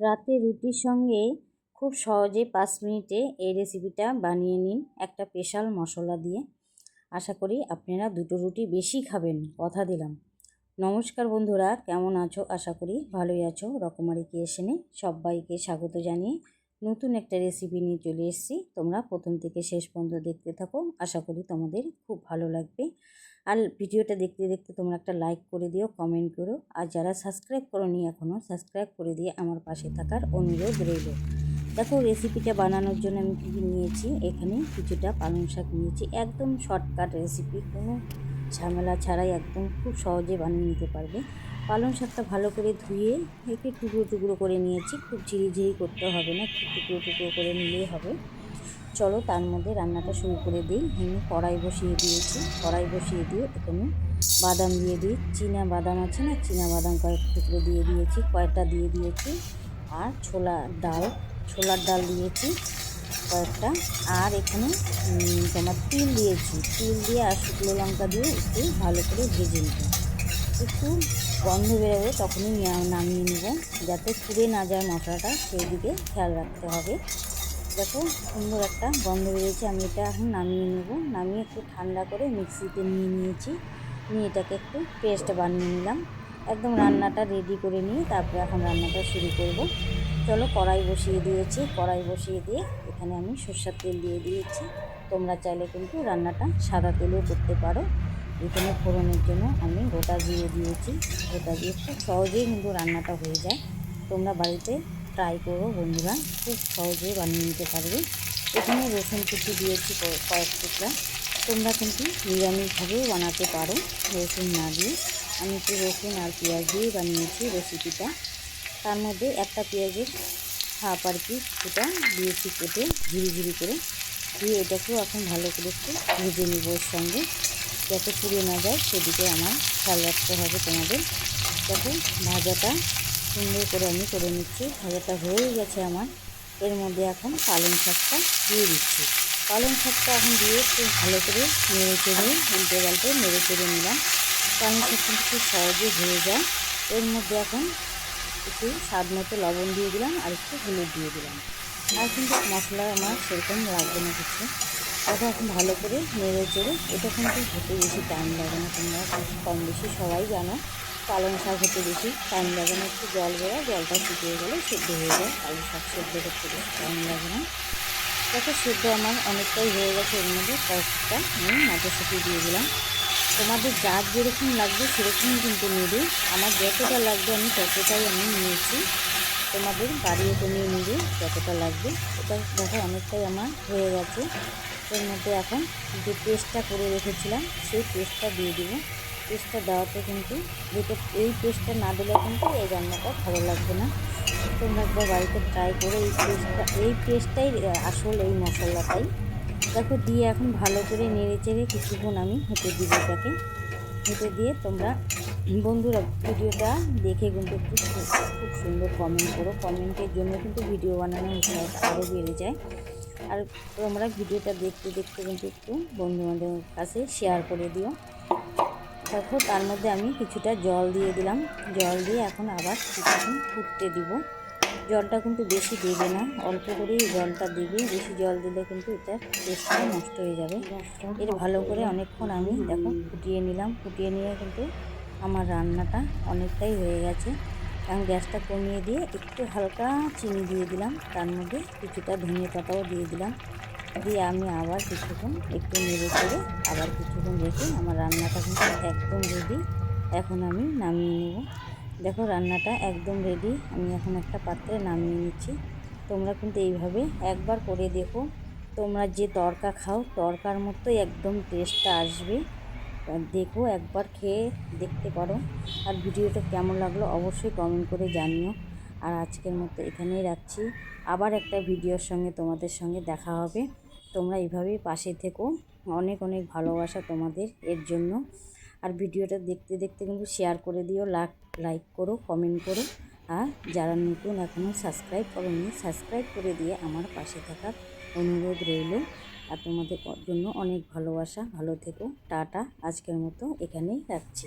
রাতে রুটির সঙ্গে খুব সহজে পাঁচ মিনিটে এই রেসিপিটা বানিয়ে নিন একটা স্পেশাল মশলা দিয়ে। আশা করি আপনারা দুটো রুটি বেশি খাবেন, কথা দিলাম। নমস্কার বন্ধুরা, কেমন আছো? আশা করি ভালোই আছো। রকমারি ক্রিয়েশনে সবাইকে স্বাগত জানিয়ে নতুন একটা রেসিপি নিয়ে চলে এসেছি। তোমরা প্রথম থেকে শেষ পর্যন্ত দেখতে থাকো। আশা করি তোমাদের খুব ভালো লাগবে। আর ভিডিওটা দেখতে দেখতে তোমরা একটা লাইক করে দিও কমেন্ট করো। আর যারা সাবস্ক্রাইব করনি এখনও সাবস্ক্রাইব করে দিয়ে আমার পাশে থাকার অনুরোধ রইল। দেখো রেসিপিটা বানানোর জন্য আমি কী কী নিয়েছি? এখানে কিছুটা পালং শাক নিয়েছি। একদম শর্টকাট রেসিপি কোনো ঝামেলা ছাড়াই একদম খুব সহজে বানিয়ে নিতে পারবে। পালং শাকটা ভালো করে ধুয়ে একটু টুকরো টুকরো করে নিয়েছি। খুব ঝিরিঝিরি করতে হবে না, একটু টুকরো টুকরো করে নিলেই হবে। চলো তার মধ্যে রান্নাটা শুরু করে দিই। আমি কড়াই বসিয়ে দিয়েছি। কড়াই বসিয়ে দিয়ে এখানে বাদাম দিয়ে দিই। চীনা বাদাম আছে না? চীনা বাদাম কয়েক টুকরো দিয়ে দিয়েছি, কয়েকটা দিয়ে দিয়েছি। আর ছোলা ডাল, ছোলার ডাল দিয়েছি কয়েকটা। আর এখানে তোমার তিল দিয়েছি। তিল দিয়ে আর শুকনো লঙ্কা দিয়ে একটু ভালো করে ভেজে নেব। একটু গন্ধ বেরোবে তখনই নামিয়ে নেব, যাতে পুড়ে না যায় মশলাটা। সেই দিকে খেয়াল রাখতে হবে। দেখো সুন্দর একটা গন্ধ বেরিয়েছে, আমি এটা এখন নামিয়ে নেব। নামিয়ে একটু ঠান্ডা করে মিক্সিতে নিয়ে নিয়েছি। নিয়ে এটাকে একটু পেস্ট বানিয়ে নিলাম। একদম রান্নাটা রেডি করে নিয়ে তারপরে এখন রান্নাটা শুরু করব। চলো কড়াই বসিয়ে দিয়েছি। কড়াই বসিয়ে দিয়ে এখানে আমি সর্ষার তেল দিয়ে দিয়েছি। তোমরা চাইলে কিন্তু রান্নাটা সাদা তেলেও করতে পারো। এখানে ফোড়নের জন্য আমি গোটা দিয়ে দিয়েছি। গোটা দিয়ে খুব সহজেই কিন্তু রান্নাটা হয়ে যায়। তোমরা বাড়িতে ট্রাই করো বন্ধুরা। খুব সহজে বানিয়ে নিতে পারবে। এখানে রসুন কুচি দিয়েছি কয়েক টুকরা। তোমরা কিন্তু নিরামিষভাবেও বানাতে পারো রসুন না দিয়ে। আমি একটু রসুন আর পেঁয়াজ দিয়ে বানিয়েছি রেসিপিটা। তার মধ্যে একটা পেঁয়াজের হাফ আর কি সেটা দিয়েছি কেটে ঝিরি করে। দিয়ে এটাকেও এখন ভালো করে একটু ভেজে নিব ওর সঙ্গে। যাতে পুড়ে না যায়, সেদিকে আমার খেয়াল রাখতে হবে তোমাদের। যাতে ভাজাটা সুন্দর করে আমি করে নিচ্ছি। ভাজাটা হয়ে গেছে আমার। এর মধ্যে এখন পালং শাকটা দিয়ে দিচ্ছি। পালং শাকটা এখন দিয়ে একটু ভালো করে নেড়ে চেড়ে পাল্টে নেড়ে চেড়ে নিলাম। পালং শাকটা খুব সহজে হয়ে যায়। এর মধ্যে এখন একটু স্বাদ মতো লবণ দিয়ে দিলাম আর একটু হলুদ দিয়ে দিলাম। আর কিন্তু মশলা আমার সেরকম লাগবে না কিছু। ওটা এখন ভালো করে নেড়ে চেড়ে, এটা কিন্তু হতে বেশি টাইম লাগে না তোমরা, কম বেশি সবাই জানো। পালং শাক হতে বেশি টাইম লাগে না, একটু জল বেরোয়, জলটা শুকিয়ে গেলে সেদ্ধ হয়ে যায়, পালং শাক সেদ্ধ করতে বেশি টাইম লাগে না। দেখো, সেদ্ধ আমার অনেকটাই হয়ে গেছে, এর মধ্যে কয়েকটা আমি মটরশুঁটি দিয়ে দিলাম। তোমাদের যার যেরকম লাগবে সেরকমই কিন্তু নেবে। আমার যতটা লাগবে আমি ততটাই আমি নিয়েছি। তোমাদের বাড়িয়ে কমিয়ে নেবে, যতটা লাগবে। এটা দেখো, অনেকটাই আমার হয়ে গেছে। এর মধ্যে এখন যে পেস্টটা করে রেখেছিলাম, সেই পেস্টটা দিয়ে দেবো। পেস্টটা দেওয়াতে কিন্তু যেটা এই পেস্টটা না দিলে কিন্তু এই রান্নাটা ভালো লাগবে না। তোমরা একবার বাড়িতে ট্রাই করে এই পেস্টটা, এই পেস্টটাই আসল এই মশলাটাই। দেখো, দিয়ে এখন ভালো করে নেড়ে চেড়ে কিছুক্ষণ আমি হতে দিব এটাকে। হতে দিয়ে তোমরা, বন্ধুরা, ভিডিওটা দেখে কিন্তু একটু খুব সুন্দর কমেন্ট করো। কমেন্টের জন্য কিন্তু ভিডিও বানানোর উৎসাহটা আরও বেড়ে যায়। আর তোমরা ভিডিওটা দেখতে দেখতে কিন্তু একটু বন্ধুবান্ধবের কাছে শেয়ার করে দিও। দেখো, তার মধ্যে আমি কিছুটা জল দিয়ে দিলাম। জল দিয়ে এখন আবার কিছুক্ষণ ফুটতে দিব। জলটা কিন্তু বেশি দেবে না, অল্প করেই জলটা দেবে। বেশি জল দিলে কিন্তু এটা টেস্টটা নষ্ট হয়ে যাবে। এর ভালো করে অনেকক্ষণ আমি দেখো ফুটিয়ে নিলাম। ফুটিয়ে নিয়ে কিন্তু আমার রান্নাটা অনেকটাই হয়ে গেছে। আমি গ্যাসটা কমিয়ে দিয়ে একটু হালকা চিনি দিয়ে দিলাম। তার মধ্যে কিছুটা ধনিয়া পাতাও দিয়ে দিলাম। দিয়ে আমি আবার কিছুক্ষণ একটু নেড়ে করে আবার কিছুক্ষণ রেখে আমার রান্নাটা কিন্তু একদম রেডি এখন আমি নামিয়ে নেব। দেখো রান্নাটা একদম রেডি আমি এখন একটা পাত্রে নামিয়ে নিচ্ছি। তোমরা কিন্তু এইভাবে একবার করে দেখো। তোমরা যে তরকা খাও, তরকার মতোই একদম টেস্টটা আসবে। দেখো একবার খেয়ে দেখতে পারো। আর ভিডিওটা কেমন লাগল অবশ্যই কমেন্ট করে জানিও। আর আজকের মতো এখানেই রাখছি। আবার একটা ভিডিওর সঙ্গে তোমাদের সঙ্গে দেখা হবে। তোমরা এইভাবেই পাশে থেকো। অনেক অনেক ভালোবাসা তোমাদের এর জন্য। আর ভিডিওটা দেখতে দেখতে কিন্তু শেয়ার করে দিও লাইক লাইক করো কমেন্ট করো। আর যারা নতুন এখনও সাবস্ক্রাইব করোনি সাবস্ক্রাইব করে দিয়ে আমার পাশে থাকার অনুরোধ রইল। আর তোমাদের জন্য অনেক ভালোবাসা। ভালো থেকো। টাটা। আজকের মতো এখানেই রাখছি।